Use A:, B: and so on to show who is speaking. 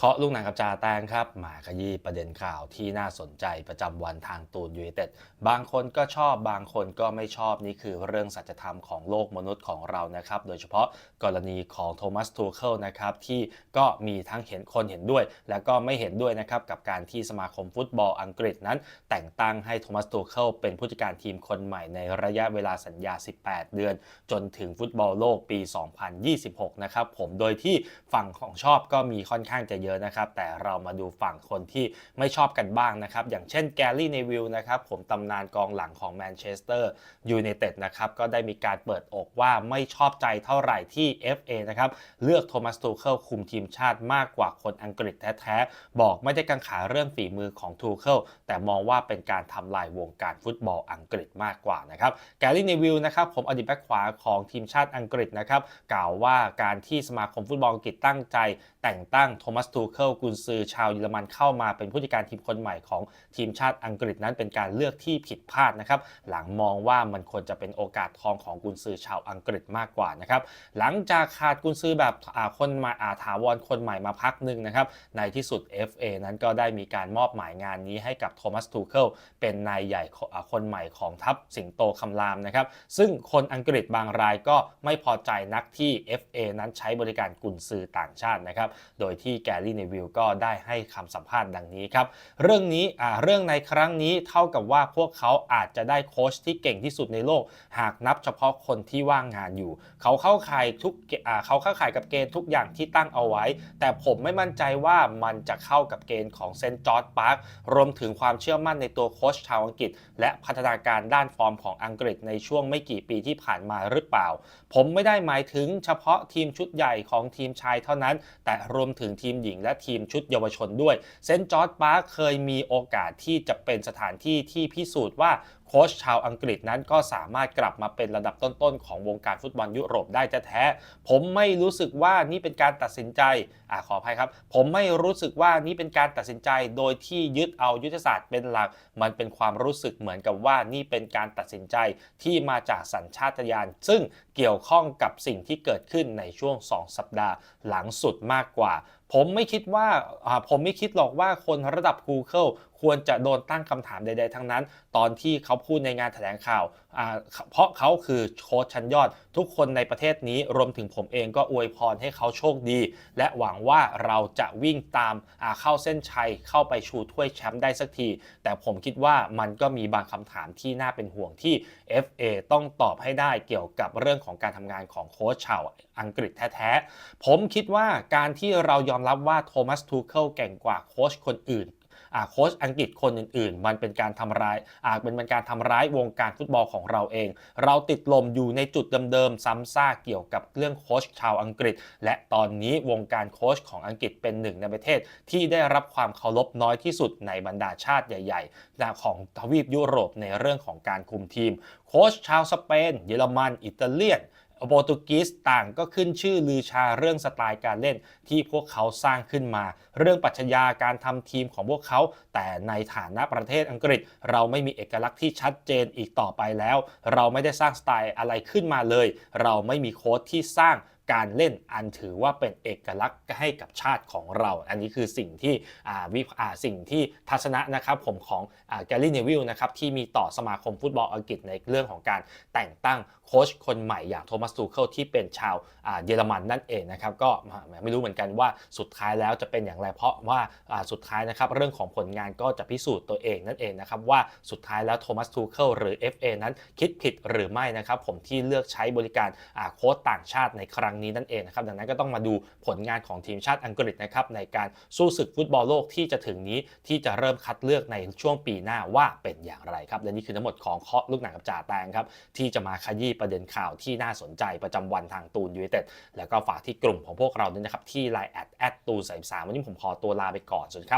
A: เคาะลูกหนังกับจาแตงครับมาขยี้ประเด็นข่าวที่น่าสนใจประจำวันทางตูนยูไนเต็ดบางคนก็ชอบบางคนก็ไม่ชอบนี่คือเรื่องสัจธรรมของโลกมนุษย์ของเรานะครับ โดยเฉพาะกรณีของโทมัสทูเคิลนะครับที่ก็มีทั้งเห็นคนเห็นด้วย และก็ไม่เห็นด้วยนะครับกับการที่สมาคมฟุตบอลอังกฤษนั้น แต่งตั้งให้โทมัสทูเคิลเป็นผู้จัดการทีมคนใหม่ในระยะเวลาสัญญา 18 เดือน จนถึงฟุตบอลโลกปี 2026 นะครับผมโดยที่ฝั่งของชอบก็มีค่อนข้างจะเยอะนะครับ แต่เรามาดูฝั่งคนที่ไม่ชอบกันบ้างนะครับ อย่างเช่นแกลลี่เนวิลนะครับผมตำนานกองหลังของแมนเชสเตอร์ยูไนเต็ดนะครับก็ได้มีการเปิดอกว่าไม่ชอบใจเท่าไหร่ที่ FA นะครับเลือกโทมัสทูเคิลคุมทีมชาติมากกว่าคนอังกฤษแท้ๆ บอกไม่ได้กังขาเรื่องฝีมือของทูเคิลแต่มองว่าเป็นการทำลายวงการฟุตบอลอังกฤษมากกว่านะครับแกลลี่เนวิลนะครับผมอดีตแบ็คขวาของทีมชาติอังกฤษนะครับกล่าวว่าการที่สมาคมฟุตบอลอังกฤษตั้งใจแต่งตั้งโทมัสทูเคิลกุนซือชาวเยอรมันเข้ามาเป็นผู้จัดการทีมคนใหม่ของทีมชาติอังกฤษนั้นเป็นการเลือกที่ผิดพลาดนะครับ หลังมองว่ามันควรจะเป็นโอกาสทองของกุนซือชาวอังกฤษมากกว่านะครับ หลังจากขาดกุนซือแบบอาคนมาอาถาวรคนใหม่มาพักหนึ่งนะครับ ในที่สุด FA นั้นก็ได้มีการมอบหมายงานนี้ให้กับโทมัสทูเคิลเป็นนายใหญ่คนใหม่ของทัพสิงโตคำรามนะครับ ซึ่งคนอังกฤษบางรายก็ไม่พอใจนักที่ FA นั้นใช้บริการกุนซือต่างชาตินะครับ โดยที่แกลรี่เนวิลก็ได้ให้คำสัมภาษณ์ดังนี้ครับ เรื่องนี้อ่าเรื่องในครั้งนี้เท่ากับว่าพวกเขาอาจจะได้โค้ชที่เก่งที่สุดในโลก หากนับเฉพาะคนที่ว่างงานอยู่ เขาเข้าข่ายทุกอ่าเขาเข้าข่ายกับเกณฑ์ทุกอย่างที่ตั้งเอาไว้ แต่ผมไม่มั่นใจว่ามันจะเข้ากับเกณฑ์ของเซนต์จอร์ดพาร์ครวมถึงความเชื่อมั่นในตัวโค้ชชาวอังกฤษ และพัฒนาการด้านฟอร์มของอังกฤษในช่วงไม่กี่ปีที่ผ่านมาหรือเปล่า ผมไม่ได้หมายถึงเฉพาะทีมชุดใหญ่ของทีมชายเท่านั้น แต่รวมถึงทีมหญิงและทีมชุดเยาวชนด้วย เซนต์จอร์ดพาร์คเคยมีโอกาสที่จะเป็นสถานที่ที่พิสูจน์ว่า โค้ชชาวอังกฤษนั้นก็สามารถกลับมาเป็นระดับต้นๆ ของวงการฟุตบอลยุโรปได้แท้ๆผมไม่รู้สึกว่านี่เป็นการตัดสินใจอขออภัยครับ ผมไม่รู้สึกว่านี่เป็นการตัดสินใจโดยที่ยึดเอายุทธศาสตร์เป็นหลัก มันเป็นความรู้สึกเหมือนกับว่านี่เป็นการตัดสินใจที่มาจากสัญชาตญาณซึ่งเกี่ยวข้องกับสิ่งที่เกิดขึ้นในช่วง 2 สัปดาห์หลังสุดมากกว่า ผมไม่คิดว่าอ่าผมไม่คิดหรอกว่าคนระดับ Google ควรจะโดนตั้งคำถามใด ๆ ทั้งนั้น ตอนที่เขาพูดในงานแถลงข่าว เพราะเขาคือโค้ชชั้นยอด ทุกคนในประเทศนี้รวมถึงผมเองก็อวยพรให้เขาโชคดี และหวังว่าเราจะวิ่งตามาเข้าเส้นชัยเข้าไปชูถ้วยแชมป์ได้สักที แต่ผมคิดว่ามันก็มีบางคำถามที่น่าเป็นห่วงที่ FA ต้องตอบให้ได้เกี่ยวกับเรื่องของการทำงานของโค้ชชาวอังกฤษแท้ๆผมคิดว่าการที่เรายอมรับว่าโทมัสทูเคิลเก่งกว่าโค้ชคนอื่น โค้ชอังกฤษคนอื่นๆ มันเป็นการทำร้ายอาจเป็นการทำร้ายวงการฟุตบอลของเราเอง เราติดลมอยู่ในจุดเดิมๆซ้ำซากเกี่ยวกับเรื่องโค้ชชาวอังกฤษ และตอนนี้วงการโค้ชของอังกฤษเป็นหนึ่งในประเทศ ที่ได้รับความเคารพน้อยที่สุดในบรรดาชาติใหญ่ๆของทวีปยุโรปในเรื่องของการคุมทีม โค้ชชาวสเปน เยอรมัน อิตาเลียน โปรตุเกสต่างก็ขึ้นชื่อลือชาเรื่องสไตล์การเล่นที่พวกเขาสร้างขึ้นมา เรื่องปรัชญาการทำทีมของพวกเขา แต่ในฐานะประเทศอังกฤษ เราไม่มีเอกลักษณ์ที่ชัดเจนอีกต่อไปแล้ว เราไม่ได้สร้างสไตล์อะไรขึ้นมาเลย เราไม่มีโค้ดที่สร้าง การเล่นอันถือว่าเป็นเอกลักษณ์ให้กับชาติของเรา อันนี้คือสิ่งที่วิสิ่งที่ทัศนะนะครับผมของแกลลี่เนวิลนะครับที่มีต่อสมาคมฟุตบอลอังกฤษในเรื่องของการแต่งตั้งโค้ชคนใหม่อย่างโทมัสตูเคิลที่เป็นชาวเยอรมันนั่นเองนะครับก็ไม่รู้เหมือนกันว่าสุดท้ายแล้วจะเป็นอย่างไรเพราะว่าสุดท้ายนะครับเรื่องของผลงานก็จะพิสูจน์ตัวเองนั่นเองนะครับว่าสุดท้ายแล้วโทมัสตูเคิลหรือ FA นั้นคิดผิดหรือไม่นะครับผมที่เลือกใช้บริการโค้ชต่างชาติในครั้งนี้นั่นเองนะครับดังนั้นก็ต้องมาดูผลงานของทีมชาติอังกฤษนะครับในการสู้ศึกฟุตบอลโลกที่จะถึงนี้ที่จะเริ่มคัดเลือกในช่วงปีหน้าว่าเป็นอย่างไรครับและนี่คือทั้งหมดของเคาะลูกหนังกับจ่าแตงครับที่จะมาขยี้ประเด็นข่าวที่น่าสนใจประจำวันทางตูนยูไนเต็ดแล้วก็ฝากที่กลุ่มของพวกเราด้วยนะครับที่ไลน์แอดแอดตูนสามวันนี้ผมขอตัวลาไปก่อนสวัสดีครับ